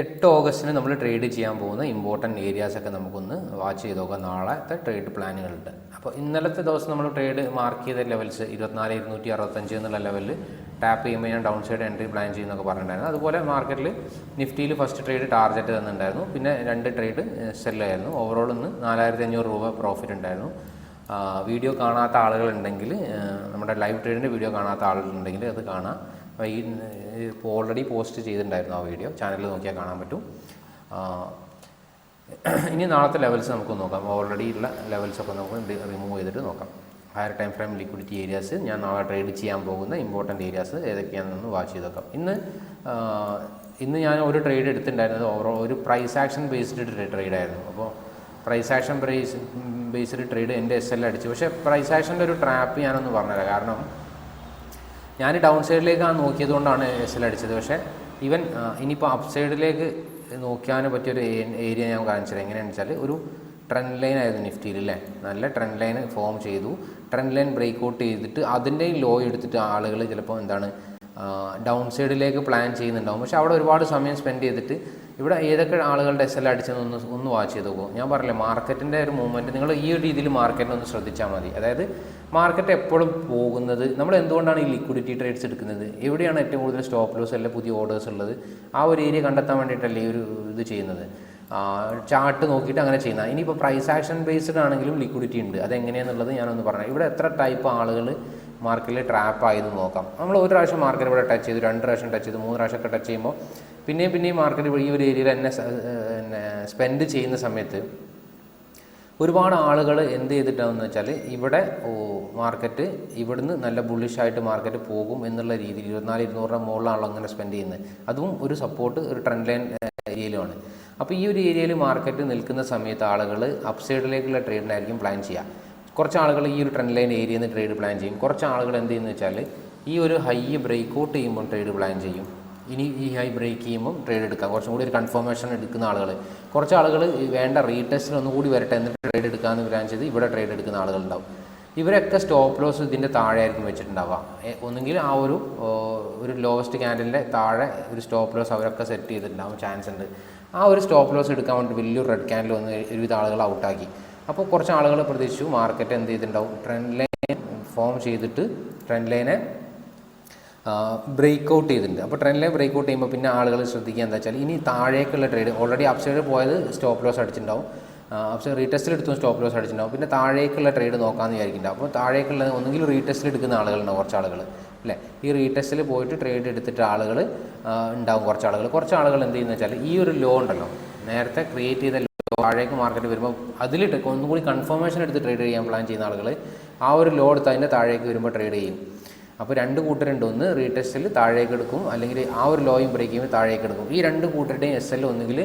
എട്ട് ഓഗസ്റ്റിന് നമ്മൾ ട്രേഡ് ചെയ്യാൻ പോകുന്ന ഇമ്പോർട്ടന്റ് ഏരിയാസൊക്കെ നമുക്കൊന്ന് വാച്ച് ചെയ്ത് നോക്കാം. നാളത്തെ ട്രേഡ് പ്ലാനുകളുണ്ട് അപ്പോൾ ഇന്നലത്തെ ദിവസം നമ്മൾ ട്രേഡ് മാർക്ക് ചെയ്ത ലെവൽസ് ഇരുപത്തിനാല് ഇരുന്നൂറ്റി അറുപത്തഞ്ച് എന്നുള്ള ലെവലിൽ ടാപ്പ് ചെയ്യുമ്പോൾ ഞാൻ ഡൗൺ സൈഡ് എൻട്രി പ്ലാൻ ചെയ്യുന്നൊക്കെ പറഞ്ഞിട്ടുണ്ടായിരുന്നു. അതുപോലെ മാർക്കറ്റിൽ നിഫ്റ്റിയിൽ ഫസ്റ്റ് ട്രേഡ് ടാർഗറ്റ് തന്നിട്ടുണ്ടായിരുന്നു. പിന്നെ രണ്ട് ട്രേഡ് സെല്ലായിരുന്നു ഓവറോൾ ഇന്ന് നാലായിരത്തി അഞ്ഞൂറ് രൂപ പ്രോഫിറ്റ് ഉണ്ടായിരുന്നു. വീഡിയോ കാണാത്ത ആളുകളുണ്ടെങ്കിൽ നമ്മുടെ ലൈവ് ട്രേഡിന്റെ വീഡിയോ കാണാത്ത ആളുകളുണ്ടെങ്കിൽ അത് കാണാം. ഈ ഇപ്പോൾ ഓൾറെഡി പോസ്റ്റ് ചെയ്തിട്ടുണ്ടായിരുന്നു ആ വീഡിയോ ചാനലിൽ നോക്കിയാൽ കാണാൻ പറ്റും. ഇനി നാളത്തെ ലെവൽസ് നമുക്ക് നോക്കാം. ഓൾറെഡി ഉള്ള ലെവൽസൊക്കെ നമുക്ക് റിമൂവ് ചെയ്തിട്ട് നോക്കാം. Higher time frame liquidity areas ഞാൻ നാളെ ട്രേഡ് ചെയ്യാൻ പോകുന്ന ഇമ്പോർട്ടന്റ് ഏരിയാസ് ഏതൊക്കെയാണെന്ന് വാച്ച് ചെയ്ത് നോക്കാം. ഇന്ന് ഇന്ന് ഞാൻ ഒരു ട്രേഡ് എടുത്തിട്ടുണ്ടായിരുന്നത് ഓവറോൾ ഒരു പ്രൈസ് ആക്ഷൻ ബേസ്ഡ് ട്രേഡ് ആയിരുന്നു. അപ്പോൾ price action price based trade എന്റെ എസ് എൽ അടിച്ചു. പക്ഷേ പ്രൈസ് ആക്ഷന്റെ ഒരു ട്രാപ്പ് ഞാനൊന്ന് പറഞ്ഞുതരാം. കാരണം ഞാൻ ഡൗൺ സൈഡിലേക്കാണ് നോക്കിയത് കൊണ്ടാണ് എസ് എൽ അടിച്ചത്. പക്ഷേ ഈവൻ ഇനിയിപ്പോൾ അപ് സൈഡിലേക്ക് നോക്കാൻ പറ്റിയൊരു ഏരിയ ഞാൻ കാണിച്ചത് എങ്ങനെയാണെന്ന് വെച്ചാൽ ഒരു ട്രെൻഡ് ലൈൻ ആയിരുന്നു നിഫ്റ്റിയിൽ അല്ലേ നല്ല ട്രെൻഡ് ലൈൻ ഫോം ചെയ്തു. ട്രെൻഡ് ലൈൻ ബ്രേക്ക് ഔട്ട് ചെയ്തിട്ട് അതിന്റെ ലോ എടുത്തിട്ട് ആളുകൾ ചിലപ്പോൾ എന്താണ് ഡൗൺ സൈഡിലേക്ക് പ്ലാൻ ചെയ്യുന്നുണ്ടാവും. പക്ഷേ അവിടെ ഒരുപാട് സമയം സ്പെൻഡ് ചെയ്തിട്ട് ഇവിടെ ഏതൊക്കെ ആളുകളുടെ എസ് എൽ അടിച്ചെന്ന് ഒന്ന് ഒന്ന് വാച്ച് ചെയ്ത് പോകും ഞാൻ പറഞ്ഞില്ലേ മാർക്കറ്റിന്റെ ഒരു മൂവ്മെന്റ് നിങ്ങൾ ഈ ഒരു രീതിയിൽ മാർക്കറ്റിനെ ഒന്ന് ശ്രദ്ധിച്ചാൽ മതി. അതായത് മാർക്കറ്റ് എപ്പോഴും പോകുന്നത് നമ്മൾ എന്തുകൊണ്ടാണ് ഈ ലിക്വിഡിറ്റി ട്രേഡ്സ് എടുക്കുന്നത്? എവിടെയാണ് ഏറ്റവും കൂടുതൽ സ്റ്റോപ്പ് ലോസ് അല്ലെ പുതിയ ഓർഡേഴ്സ് ഉള്ളത്? ആ ഒരു ഏരിയ കണ്ടെത്താൻ വേണ്ടിയിട്ടല്ലേ ഈ ഒരു ഇത് ചെയ്യുന്നത്? ചാർട്ട് നോക്കിയിട്ട് അങ്ങനെ ചെയ്യുന്നത് ഇനിയിപ്പോൾ പ്രൈസ് ആക്ഷൻ ബേസ്ഡ് ആണെങ്കിലും ലിക്വിഡിറ്റി ഉണ്ട്. അതെങ്ങനെയാണെന്നുള്ളത് ഞാനൊന്ന് പറഞ്ഞു ഇവിടെ എത്ര ടൈപ്പ് ആളുകൾ മാർക്കറ്റിൽ ട്രാപ്പ് ആയത് നോക്കാം. നമ്മൾ ഒരു പ്രാവശ്യം മാർക്കറ്റ് ഇവിടെ ടച്ച് ചെയ്തു രണ്ട് പ്രാവശ്യം ടച്ച് ചെയ്തു മൂന്ന് പ്രാവശ്യമൊക്കെ ടച്ച് ചെയ്യുമ്പോൾ പിന്നെയും പിന്നെയും മാർക്കറ്റ് ഈ ഒരു ഏരിയയിൽ എന്നെ സ്പെൻഡ് ചെയ്യുന്ന സമയത്ത് ഒരുപാട് ആളുകൾ എന്ത് ചെയ്തിട്ടാണെന്ന് വെച്ചാൽ ഇവിടെ ഓ മാർക്കറ്റ് ഇവിടുന്ന് നല്ല ബുള്ളിഷായിട്ട് മാർക്കറ്റ് പോകും എന്നുള്ള രീതിയിൽ ഇരുപത്തിനാല് ഇരുന്നൂറ് രൂപ മുകളിലാണല്ലോ അങ്ങനെ സ്പെൻഡ് ചെയ്യുന്നത്. അതും ഒരു സപ്പോർട്ട് ഒരു ട്രെൻഡ് ലൈൻ ഏരിയയിലുമാണ് അപ്പോൾ ഈ ഒരു ഏരിയയിൽ മാർക്കറ്റ് നിൽക്കുന്ന സമയത്ത് ആളുകൾ അപ്സൈഡിലേക്കുള്ള ട്രേഡിനായിരിക്കും പ്ലാൻ ചെയ്യുക. കുറച്ച് ആളുകൾ ഈ ഒരു ട്രെൻഡ് ലൈൻ ഏരിയയിൽ നിന്ന് ട്രേഡ് പ്ലാൻ ചെയ്യും. കുറച്ച് ആളുകൾ എന്ത് ചെയ്യുന്നത് വെച്ചാൽ ഈ ഒരു ഹൈ ബ്രേക്ക് ഔട്ട് ചെയ്യുമ്പോൾ ട്രേഡ് പ്ലാൻ ചെയ്യും. ഇനി ഈ ഹൈ ബ്രേക്ക് ചെയ്യുമ്പോൾ ട്രേഡ് എടുക്കാം. കുറച്ചും കൂടി ഒരു കൺഫർമേഷൻ എടുക്കുന്ന ആളുകൾ കുറച്ച് ആളുകൾ വേണ്ട റീടെസ്റ്റിൽ ഒന്നുകൂടി വരട്ടെ എന്നിട്ട് ട്രേഡ് എടുക്കാമെന്ന് വിചാരിച്ചത് ഇവിടെ ട്രേഡ് എടുക്കുന്ന ആളുകളുണ്ടാവും. ഇവരൊക്കെ സ്റ്റോപ്പ് ലോസ് ഇതിന്റെ താഴെ ആയിരിക്കും വെച്ചിട്ടുണ്ടാവുക ഒന്നുകിൽ ആ ഒരു ഒരു ലോവസ്റ്റ് ക്യാൻഡലിന്റെ താഴെ ഒരു സ്റ്റോപ്പ് ലോസ് അവരൊക്കെ സെറ്റ് ചെയ്തിട്ടുണ്ടാവും ചാൻസ് ഉണ്ട്. ആ ഒരു സ്റ്റോപ്പ് ലോസ് എടുക്കാൻ വേണ്ടി വലിയൊരു റെഡ് ക്യാൻഡിൽ വന്ന് ഒരുവിധ ആളുകൾ ഔട്ടാക്കി അപ്പോൾ കുറച്ച് ആളുകൾ പ്രതീക്ഷിച്ചു മാർക്കറ്റ് എന്ത് ചെയ്തിട്ടുണ്ടാവും? ട്രെൻഡ് ലൈൻ ഫോം ചെയ്തിട്ട് ട്രെൻഡ് ലൈനെ ബ്രേക്ക് ഔട്ട് ചെയ്തിട്ടുണ്ട്. അപ്പോൾ ട്രെൻഡിൽ ബ്രേക്ക് ഔട്ട് ചെയ്യുമ്പോൾ പിന്നെ ആളുകൾ ശ്രദ്ധിക്കുക എന്താ വെച്ചാൽ ഇനി താഴേക്കുള്ള ട്രേഡ് ഓൾറെഡി അപ്സൈഡ് പോയത് സ്റ്റോപ്പ് ലോസ് അടിച്ചിട്ടുണ്ടാവും. അപ്പോൾ റീടെസ്റ്റിൽ എടുത്തും സ്റ്റോപ്പ് ലോസ് അടിച്ചിട്ടുണ്ടാവും. പിന്നെ താഴേക്കുള്ള ട്രേഡ് നോക്കാമെന്ന് വിചാരിക്കുന്നുണ്ടാവും അപ്പോൾ താഴേക്കുള്ള ഒന്നുകിൽ റീടെസ്റ്റിൽ എടുക്കുന്ന ആളുകളുണ്ടാവും കുറച്ച് ആളുകൾ അല്ലേ? ഈ റീടെസ്റ്റിൽ പോയിട്ട് ട്രേഡ് എടുത്തിട്ട് ആളുകൾ ഉണ്ടാവും കുറച്ച് ആളുകൾ കുറച്ച് ആളുകൾ എന്ത് ചെയ്യുന്നത് വെച്ചാൽ ഈ ഒരു ലോ ഉണ്ടല്ലോ നേരത്തെ ക്രിയേറ്റ് ചെയ്ത ലോ താഴേക്ക് മാർക്കറ്റ് വരുമ്പോൾ അതിലിട്ട് ഒന്നുകൂടി കൺഫർമേഷൻ എടുത്ത് ട്രേഡ് ചെയ്യാൻ പ്ലാൻ ചെയ്യുന്ന ആളുകൾ ആ ഒരു ലോ എടുത്ത് അതിന്റെ താഴേക്ക് വരുമ്പോൾ ട്രേഡ് ചെയ്യും. അപ്പോൾ രണ്ട് കൂട്ടരുണ്ട്. ഒന്ന് റീടെസ്റ്റിൽ താഴേക്ക് എടുക്കും. അല്ലെങ്കിൽ ആ ഒരു ലോയും ബ്രേക്ക് ചെയ്യുമ്പോൾ താഴേക്ക് എടുക്കും. ഈ രണ്ട് കൂട്ടരുടെയും എസ് എൽ ഒന്നുകിൽ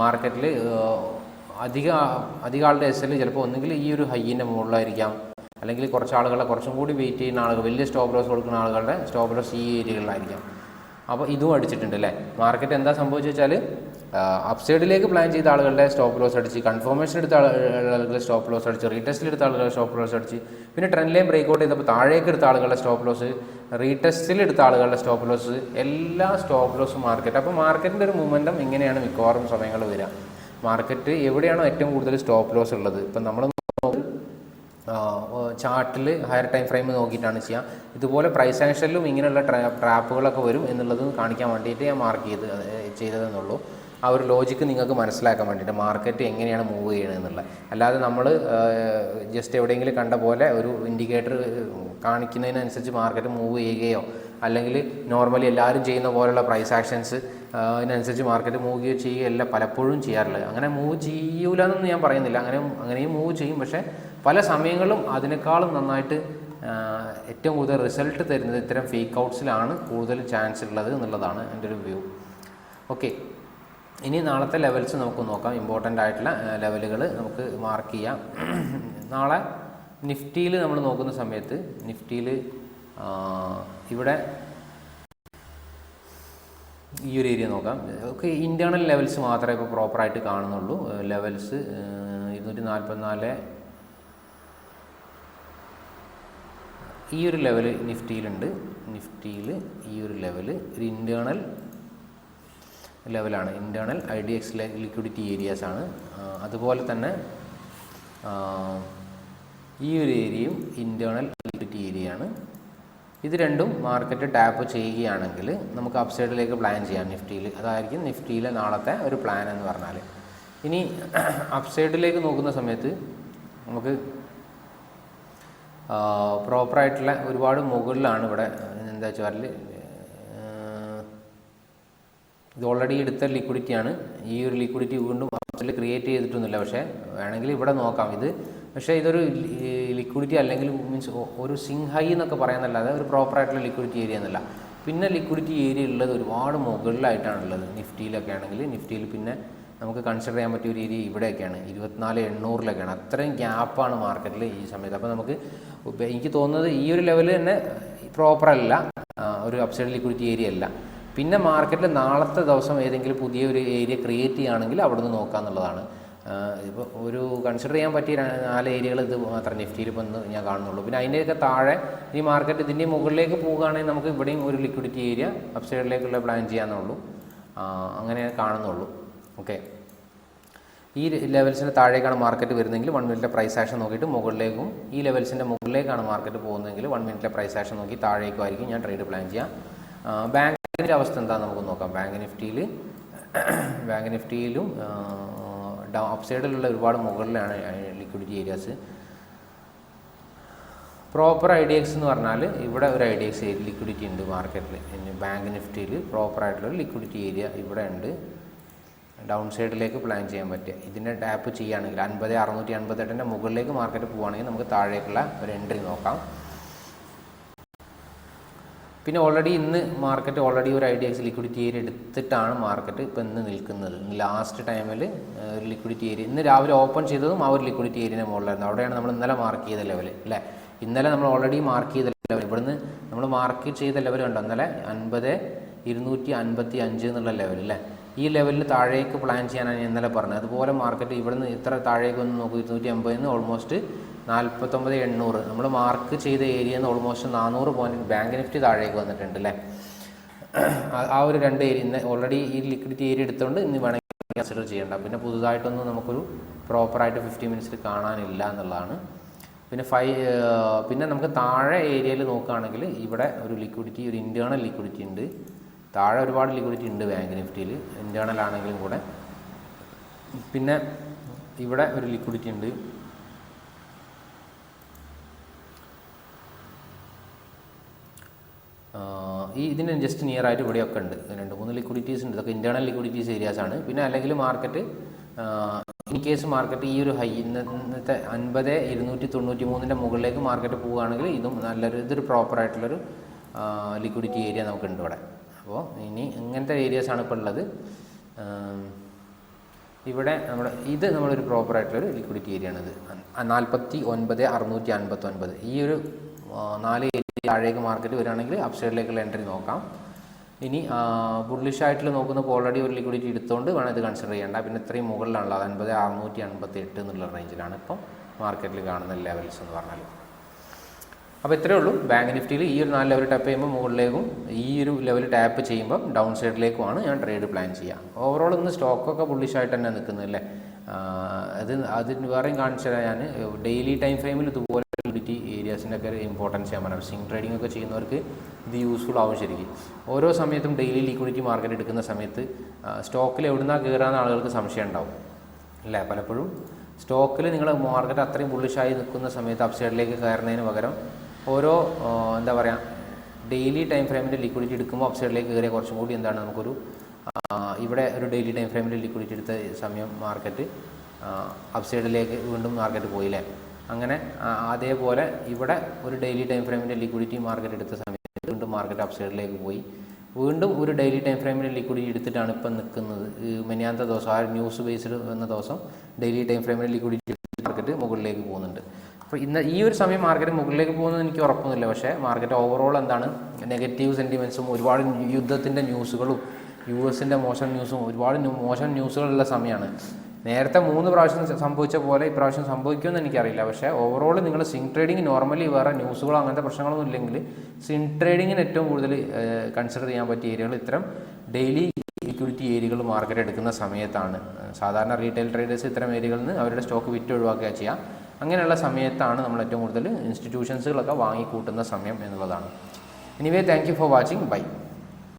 മാർക്കറ്റിൽ അധിക അധിക ആളുടെ എസ് എൽ ചിലപ്പോൾ ഒന്നുകിൽ ഈ ഒരു ഹൈയിന്റെ മുകളിലായിരിക്കാം. അല്ലെങ്കിൽ കുറച്ച് ആളുകളെ കുറച്ചും കൂടി വെയിറ്റ് ചെയ്യുന്ന ആളുകൾ വലിയ സ്റ്റോപ്പ് ലോസ് കൊടുക്കുന്ന ആളുകളുടെ സ്റ്റോപ്പ് ലോസ് ഈ ഏരിയകളിലായിരിക്കാം അപ്പോൾ ഇതും അടിച്ചിട്ടുണ്ട് അല്ലേ? മാർക്കറ്റ് എന്താ സംഭവിച്ചു വെച്ചാൽ അപ്സൈഡിലേക്ക് പ്ലാൻ ചെയ്ത ആളുകളുടെ സ്റ്റോപ്പ് ലോസ് അടിച്ച് കൺഫർമേഷൻ എടുത്ത ആളുകളുടെ സ്റ്റോപ്പ് ലോസ് അടിച്ച് റീടെസ്റ്റിൽ എടുത്ത ആളുകളുടെ സ്റ്റോപ്പ് ലോസ് അടിച്ച് പിന്നെ ട്രെൻഡ് ലൈൻ ബ്രേക്ക് ഔട്ട് ചെയ്തപ്പോൾ താഴേക്ക് എടുത്ത ആളുകളുടെ സ്റ്റോപ്പ് ലോസ് റീടെസ്റ്റിൽ എടുത്ത ആളുകളുടെ സ്റ്റോപ്പ് ലോസ് എല്ലാ സ്റ്റോപ്പ് ലോസ് മാർക്കറ്റ് അപ്പോൾ മാർക്കറ്റിന്റെ ഒരു മൂവ്മെന്റും ഇങ്ങനെയാണ് മിക്കവാറും സമയങ്ങൾ വരിക. മാർക്കറ്റ് എവിടെയാണോ ഏറ്റവും കൂടുതൽ സ്റ്റോപ്പ് ലോസ് ഉള്ളത്? ഇപ്പം നമ്മൾ ചാർട്ടിൽ ഹയർ ടൈം ഫ്രെയിം നോക്കിയിട്ടാണ് ചെയ്യുക ഇതുപോലെ പ്രൈസ് ആക്ഷനിലും ഇങ്ങനെയുള്ള ട്രാ ട്രാപ്പുകളൊക്കെ വരും എന്നുള്ളത് കാണിക്കാൻ വേണ്ടിയിട്ട് ഞാൻ മാർക്ക് ചെയ്ത് ചെയ്തതെന്നുള്ളൂ. ആ ഒരു ലോജിക്ക് നിങ്ങൾക്ക് മനസ്സിലാക്കാൻ വേണ്ടിയിട്ട് മാർക്കറ്റ് എങ്ങനെയാണ് മൂവ് ചെയ്യണത് എന്നുള്ളത് അല്ലാതെ നമ്മൾ ജസ്റ്റ് എവിടെയെങ്കിലും കണ്ട പോലെ ഒരു ഇൻഡിക്കേറ്റർ കാണിക്കുന്നതിനനുസരിച്ച് മാർക്കറ്റ് മൂവ് ചെയ്യുകയോ അല്ലെങ്കിൽ നോർമലി എല്ലാവരും ചെയ്യുന്ന പോലെയുള്ള പ്രൈസ് ആക്ഷൻസ് അതിനനുസരിച്ച് മാർക്കറ്റ് മൂവ് ചെയ്യുകയോ ചെയ്യുകയല്ല പലപ്പോഴും ചെയ്യാറില്ല അങ്ങനെ മൂവ് ചെയ്യൂല എന്നൊന്നും ഞാൻ പറയുന്നില്ല. അങ്ങനെ അങ്ങനെയും മൂവ് ചെയ്യും. പക്ഷേ പല സമയങ്ങളിലും അതിനേക്കാളും നന്നായിട്ട് ഏറ്റവും കൂടുതൽ റിസൾട്ട് തരുന്നത് ഇത്തരം ഫേക്ക് ഔട്ട്സിലാണ് കൂടുതൽ ചാൻസ് ഉള്ളത് എന്നുള്ളതാണ് എന്റെ ഒരു വ്യൂ ഓക്കെ ഇനി നാളത്തെ ലെവൽസ് നമുക്ക് നോക്കാം. ഇമ്പോർട്ടന്റ് ആയിട്ടുള്ള ലെവലുകൾ നമുക്ക് മാർക്ക് ചെയ്യാം. നാളെ നിഫ്റ്റിയിൽ നമ്മൾ നോക്കുന്ന സമയത്ത് നിഫ്റ്റിയിൽ ഇവിടെ ഈ ഒരു ഏരിയ നോക്കാം. ഓക്കെ ഇന്റേർണൽ ലെവൽസ് മാത്രമേ ഇപ്പോൾ പ്രോപ്പറായിട്ട് കാണുന്നുള്ളൂ. ലെവൽസ് ഇരുന്നൂറ്റി നാൽപ്പത്തിനാല് ഈ ഒരു ലെവൽ നിഫ്റ്റിയിലുണ്ട്. നിഫ്റ്റിയിൽ ഈ ഒരു ലെവൽ ഒരു ഇന്റേർണൽ ലെവലാണ്. Internal I D X liquidity areas ആണ്. അതുപോലെ തന്നെ ഈ ഒരു ഏരിയയും ഇന്റേർണൽ ലിക്വിഡിറ്റി ഏരിയ ആണ്. ഇത് രണ്ടും മാർക്കറ്റ് ടാപ്പ് ചെയ്യുകയാണെങ്കിൽ നമുക്ക് അപ്സൈഡിലേക്ക് പ്ലാൻ ചെയ്യാം നിഫ്റ്റിയിൽ. അതായിരിക്കും നിഫ്റ്റിയിലെ നാളത്തെ ഒരു പ്ലാൻ എന്ന് പറഞ്ഞാൽ ഇനി അപ്സൈഡിലേക്ക് നോക്കുന്ന സമയത്ത് നമുക്ക് പ്രോപ്പറായിട്ടുള്ള ഒരുപാട് മുകളിലാണ് ഇവിടെ എന്താ വെച്ചാൽ ഇത് ഓൾറെഡി എടുത്ത ലിക്വിഡിറ്റിയാണ് ഈ ഒരു ലിക്വിഡിറ്റി വീണ്ടും അപ്സൈഡിൽ ക്രിയേറ്റ് ചെയ്തിട്ടൊന്നുമില്ല. പക്ഷേ വേണമെങ്കിൽ ഇവിടെ നോക്കാം. ഇത് പക്ഷേ ഇതൊരു ലിക്വിഡിറ്റി അല്ലെങ്കിൽ മീൻസ് ഒരു സിങ് ഹൈ എന്നൊക്കെ പറയാന്നല്ലാതെ ഒരു പ്രോപ്പറായിട്ടുള്ള ലിക്വിഡിറ്റി ഏരിയ എന്നല്ല. പിന്നെ ലിക്വിഡിറ്റി ഏരിയ ഉള്ളത് ഒരുപാട് മുകളിലായിട്ടാണ് ഉള്ളത് നിഫ്റ്റിയിലൊക്കെ ആണെങ്കിൽ നിഫ്റ്റിയിൽ പിന്നെ നമുക്ക് കൺസിഡർ ചെയ്യാൻ പറ്റിയ ഒരു ഏരിയ ഇവിടെയൊക്കെയാണ്. ഇരുപത്തിനാല് എണ്ണൂറിലൊക്കെയാണ്. അത്രയും ഗ്യാപ്പാണ് മാർക്കറ്റിൽ ഈ സമയത്ത്. അപ്പോൾ നമുക്ക് എനിക്ക് തോന്നുന്നത് ഈ ഒരു ലെവൽ തന്നെ പ്രോപ്പറല്ല ഒരു അപ്സൈഡ് ലിക്വിഡിറ്റി ഏരിയ അല്ല. പിന്നെ മാർക്കറ്റിൽ നാളത്തെ ദിവസം ഏതെങ്കിലും പുതിയ ഒരു ഏരിയ ക്രിയേറ്റ് ചെയ്യുകയാണെങ്കിൽ അവിടെ നിന്ന് നോക്കാമെന്നുള്ളതാണ് ഇപ്പോൾ ഒരു കൺസിഡർ ചെയ്യാൻ പറ്റിയ നാല് ഏരിയകൾ ഇത് മാത്രം നിഫ്റ്റിയിൽ ഇന്ന് ഞാൻ കാണുന്നുള്ളൂ. പിന്നെ അതിന്റെയൊക്കെ താഴെ ഈ മാർക്കറ്റ് ഇതിന്റെ മുകളിലേക്ക് പോവുകയാണെങ്കിൽ നമുക്ക് ഇവിടെയും ഒരു ലിക്വിഡിറ്റി ഏരിയ അപ്സൈഡിലേക്കുള്ള പ്ലാൻ ചെയ്യാമെന്നുള്ളൂ അങ്ങനെ കാണുന്നുള്ളൂ. ഓക്കെ ഈ ലെവൽസിന്റെ താഴേക്കാണ് മാർക്കറ്റ് വരുന്നതെങ്കിൽ വൺ മിനിറ്റിലെ പ്രൈസ് ആക്ഷൻ നോക്കിയിട്ട് മുകളിലേക്കും ഈ ലെവൽസിന്റെ മുകളിലേക്കാണ് മാർക്കറ്റ് പോകുന്നതെങ്കിൽ വൺ മിനിറ്റിലെ പ്രൈസ് ആക്ഷൻ നോക്കി താഴേക്കും ആയിരിക്കും ഞാൻ ട്രേഡ് പ്ലാൻ ചെയ്യാം. ബാങ്കിന്റെ അവസ്ഥ എന്താ നമുക്ക് നോക്കാം. ബാങ്ക് നിഫ്റ്റിയിൽ ബാങ്ക് നിഫ്റ്റിയിലും അപ്സൈഡിലുള്ള ഒരുപാട് മുകളിലാണ് liquidity areas proper I D X എന്ന് പറഞ്ഞാൽ ഇവിടെ ഒരു ഐ ഡി എക്സ് ലിക്വിഡിറ്റി ഉണ്ട് മാർക്കറ്റിൽ ബാങ്ക് നിഫ്റ്റിയിൽ പ്രോപ്പർ ആയിട്ടുള്ള ലിക്വിഡിറ്റി ഏരിയ ഇവിടെ ഉണ്ട്. ഡൗൺ സൈഡിലേക്ക് പ്ലാൻ ചെയ്യാൻ പറ്റുക. ഇതിന്റെ ടാപ്പ് ചെയ്യുകയാണെങ്കിൽ അൻപത് അറുന്നൂറ്റി അൻപത്തെട്ടിന്റെ മുകളിലേക്ക് മാർക്കറ്റ് പോവുകയാണെങ്കിൽ നമുക്ക് താഴേക്കുള്ള ഒരു എൻട്രി നോക്കാം. പിന്നെ ഓൾറെഡി ഇന്ന് മാർക്കറ്റ് ഓൾറെഡി ഒരു I D X liquidity area എടുത്തിട്ടാണ് മാർക്കറ്റ് ഇപ്പോൾ ഇന്ന് നിൽക്കുന്നത്. ലാസ്റ്റ് ടൈമിൽ ഒരു ലിക്വിഡിറ്റി ഏരിയ ഇന്ന് രാവിലെ ഓപ്പൺ ചെയ്തതും ആ ഒരു ലിക്വിഡിറ്റി ഏരിയ മുകളിലായിരുന്നു. അവിടെയാണ് നമ്മൾ ഇന്നലെ മാർക്ക് ചെയ്ത ലെവൽ അല്ലേ? ഇന്നലെ നമ്മൾ ഓൾറെഡി മാർക്ക് ചെയ്ത ലെവൽ ഇവിടുന്ന് നമ്മൾ മാർക്ക് ചെയ്ത ലെവൽ കണ്ടോ? ഇന്നലെ അൻപത് ഇരുന്നൂറ്റി അൻപത്തി അഞ്ച് എന്നുള്ള ലെവൽ അല്ലേ? ഈ ലെവലിൽ താഴേക്ക് പ്ലാൻ ചെയ്യാനാണ് ഞാൻ ഇന്നലെ പറഞ്ഞത്. അതുപോലെ മാർക്കറ്റ് ഇവിടുന്ന് ഇത്ര താഴേക്ക് ഒന്ന് നോക്കും ഇരുന്നൂറ്റി അമ്പതിൽ നിന്ന് ഓൾമോസ്റ്റ് നാൽപ്പത്തൊമ്പത് എണ്ണൂറ്. നമ്മൾ മാർക്ക് ചെയ്ത ഏരിയയിൽ നിന്ന് ഓൾമോസ്റ്റ് നാനൂറ് പോയിന്റ് ബാങ്ക് നിഫ്റ്റി താഴേക്ക് വന്നിട്ടുണ്ട് അല്ലേ ആ- ഒരു രണ്ട് ഏരിയ ഇന്ന് ഓൾറെഡി ഈ ലിക്വിഡിറ്റി ഏരിയ എടുത്തുകൊണ്ട് ഇന്ന് വേണമെങ്കിൽ കൺസിഡർ ചെയ്യേണ്ട. പിന്നെ പുതുതായിട്ടൊന്നും നമുക്കൊരു പ്രോപ്പറായിട്ട് ഫിഫ്റ്റി മിനിറ്റ്സിൽ കാണാനില്ല എന്നുള്ളതാണ്. പിന്നെ ഫൈ പിന്നെ നമുക്ക് താഴെ ഏരിയയിൽ നോക്കുകയാണെങ്കിൽ ഇവിടെ ഒരു ലിക്വിഡിറ്റി ഒരു ഇന്റേർണൽ ലിക്വിഡിറ്റി ഉണ്ട്. താഴെ ഒരുപാട് ലിക്വിഡിറ്റി ഉണ്ട് ബാങ്ക് നിഫ്റ്റിയിൽ ഇന്റേർണൽ ആണെങ്കിലും കൂടെ. പിന്നെ ഇവിടെ ഒരു ലിക്വിഡിറ്റി ഉണ്ട്. ഈ ഇതിന് ജസ്റ്റ് നിയർ ആയിട്ട് ഇവിടെയൊക്കെ ഉണ്ട്. രണ്ട് മൂന്ന് ലിക്വിഡിറ്റീസ് ഉണ്ട്. ഇതൊക്കെ ഇന്റേർണൽ ലിക്വിഡിറ്റീസ് ഏരിയാസ് ആണ്. പിന്നെ അല്ലെങ്കിൽ മാർക്കറ്റ് ഇൻ കേസ് മാർക്കറ്റ് ഈ ഒരു ഹൈ ഇന്നത്തെ അൻപത് ഇരുന്നൂറ്റി തൊണ്ണൂറ്റി മൂന്നിന്റെ മുകളിലേക്ക് മാർക്കറ്റ് പോവുകയാണെങ്കിൽ ഇതും നല്ലൊരു ഇതൊരു പ്രോപ്പറായിട്ടുള്ളൊരു ലിക്വിഡിറ്റി ഏരിയ നമുക്കുണ്ട് ഇവിടെ. അപ്പോൾ ഇനി ഇങ്ങനത്തെ ഏരിയാസ് ആണ് ഇപ്പോൾ ഉള്ളത്. ഇവിടെ നമ്മുടെ ഇത് നമ്മളൊരു പ്രോപ്പർ ആയിട്ടുള്ളൊരു ലിക്വിഡിറ്റി ഏരിയ ആണിത് നാൽപ്പത്തി ഒൻപത് അറുന്നൂറ്റി അൻപത്തി ഒൻപത് ഈ ഒരു നാല് ഏരിയ താഴേക്ക് മാർക്കറ്റ് വരികയാണെങ്കിൽ അപ്സൈഡിലേക്കുള്ള എൻട്രി നോക്കാം. ഇനി ബുള്ളിഷ് ആയിട്ടുള്ള നോക്കുന്നപ്പോൾ ഓൾറെഡി ഒരു ലിക്വിഡിറ്റി എടുത്തുകൊണ്ട് വേണം ഇത് കൺസിഡർ ചെയ്യേണ്ട. പിന്നെ ഇത്രയും മുകളിലാണല്ലോ അത് അൻപത് അറുന്നൂറ്റി അൻപത്തി എട്ട് എന്നുള്ള റേഞ്ചിലാണ് ഇപ്പം മാർക്കറ്റിൽ കാണുന്ന ലെവൽസ് എന്ന് പറഞ്ഞാൽ അപ്പോൾ ഇത്രയേ ഉള്ളൂ. ബാങ്ക് നിഫ്റ്റിയിൽ ഈ ഒരു നാല് ലെവൽ ടാപ്പ് ചെയ്യുമ്പോൾ മുകളിലേക്കും ഈ ഒരു ലെവൽ ടാപ്പ് ചെയ്യുമ്പോൾ ഡൗൺ സൈഡിലേക്കുമാണ് ഞാൻ ട്രേഡ് പ്ലാൻ ചെയ്യുക ഓവറോൾ ഇന്ന് സ്റ്റോക്കൊക്കെ ബുള്ളിഷായിട്ട് തന്നെ അല്ലേ? അത് അതിന് വേറെയും കാണിച്ചു തരാം ഞാൻ. ഡെയിലി ടൈം ഫ്രെയിമിൽ ഇതുപോലെ ലിക്വിഡിറ്റി ഏരിയാസിന്റെ ഒക്കെ ഇമ്പോർട്ടൻസ് ഞാൻ പറയാം സ്വിംഗ് ട്രേഡിംഗ് ഒക്കെ ചെയ്യുന്നവർക്ക് ഇത് യൂസ്ഫുൾ ആവും ശരിക്കും. ഓരോ സമയത്തും ഡെയിലി ലിക്വിഡിറ്റി മാർക്കറ്റ് എടുക്കുന്ന സമയത്ത് സ്റ്റോക്കിൽ എവിടുന്നാ കയറാന്ന് ആളുകൾക്ക് സംശയം ഉണ്ടാവും. അല്ലേ? പലപ്പോഴും സ്റ്റോക്കിൽ നിങ്ങൾ മാർക്കറ്റ് അത്രയും ബുള്ളിഷായി നിൽക്കുന്ന സമയത്ത് അപ്സൈഡിലേക്ക് കയറുന്നതിന് പകരം ഓരോ എന്താ പറയുക ഡെയിലി ടൈം ഫ്രെയിമിന്റെ ലിക്വിഡിറ്റി എടുക്കുമ്പോൾ അപ്സൈഡിലേക്ക് കയറിയ കുറച്ചും കൂടി എന്താണ് നമുക്കൊരു ഇവിടെ ഒരു ഡെയിലി ടൈം ഫ്രെയിമിൽ ലിക്വിഡിറ്റി എടുത്ത സമയം മാർക്കറ്റ് അപ്സൈഡിലേക്ക് വീണ്ടും മാർക്കറ്റ് പോയില്ലേ? അങ്ങനെ അതേപോലെ ഇവിടെ ഒരു ഡെയിലി ടൈം ഫ്രെയിമിന്റെ ലിക്വിഡിറ്റി മാർക്കറ്റ് എടുത്ത സമയത്ത് വീണ്ടും മാർക്കറ്റ് അപ്സൈഡിലേക്ക് പോയി. വീണ്ടും ഒരു ഡെയിലി ടൈം ഫ്രെയിമിൽ ലിക്വിഡിറ്റി എടുത്തിട്ടാണ് ഇപ്പം നിൽക്കുന്നത് മെനിയാത്ത ദിവസം ആ ന്യൂസ് ബേസ്ഡ് വന്ന ദിവസം ഡെയിലി ടൈം ഫ്രെയിമിൽ ലിക്വിഡിറ്റി മാർക്കറ്റ് മുകളിലേക്ക് പോകുന്നുണ്ട്. അപ്പോൾ ഇന്ന് ഈ ഒരു സമയം മാർക്കറ്റ് മുകളിലേക്ക് പോകുന്നത് എനിക്ക് ഉറപ്പൊന്നുമില്ല. പക്ഷേ മാർക്കറ്റ് ഓവറോൾ എന്താണ്? നെഗറ്റീവ് സെന്റിമെൻസും ഒരുപാട് യുദ്ധത്തിന്റെ ന്യൂസുകളും യു എസിന്റെ മോശം ന്യൂസും ഒരുപാട് മോശം ന്യൂസുകളുള്ള സമയമാണ്. നേരത്തെ മൂന്ന് പ്രാവശ്യം സംഭവിച്ച പോലെ ഈ ഇപ്രാവശ്യം സംഭവിക്കുമെന്ന് എനിക്കറിയില്ല. പക്ഷേ ഓവറോൾ നിങ്ങൾ സിങ് ട്രേഡിംഗ് നോർമലി വേറെ ന്യൂസുകളോ അങ്ങനത്തെ പ്രശ്നങ്ങളൊന്നും ഇല്ലെങ്കിൽ സിങ് ട്രേഡിങ്ങിന് ഏറ്റവും കൂടുതൽ കൺസിഡർ ചെയ്യാൻ പറ്റിയ ഏരിയകൾ ഇത്തരം ഡെയിലി ലിക്വിഡിറ്റി ഏരിയകൾ മാർക്കറ്റ് എടുക്കുന്ന സമയത്താണ്. സാധാരണ റീറ്റെയിൽ ട്രേഡേഴ്സ് ഇത്തരം ഏരിയകളിൽ നിന്ന് അവരുടെ സ്റ്റോക്ക് വിറ്റ് ഒഴിവാക്കുക ചെയ്യുക അങ്ങനെയുള്ള സമയത്താണ് നമ്മൾ ഏറ്റവും കൂടുതൽ ഇൻസ്റ്റിറ്റ്യൂഷൻസുകളൊക്കെ വാങ്ങിക്കൂട്ടുന്ന സമയം എന്നുള്ളതാണ്. Anyway thank you for watching bye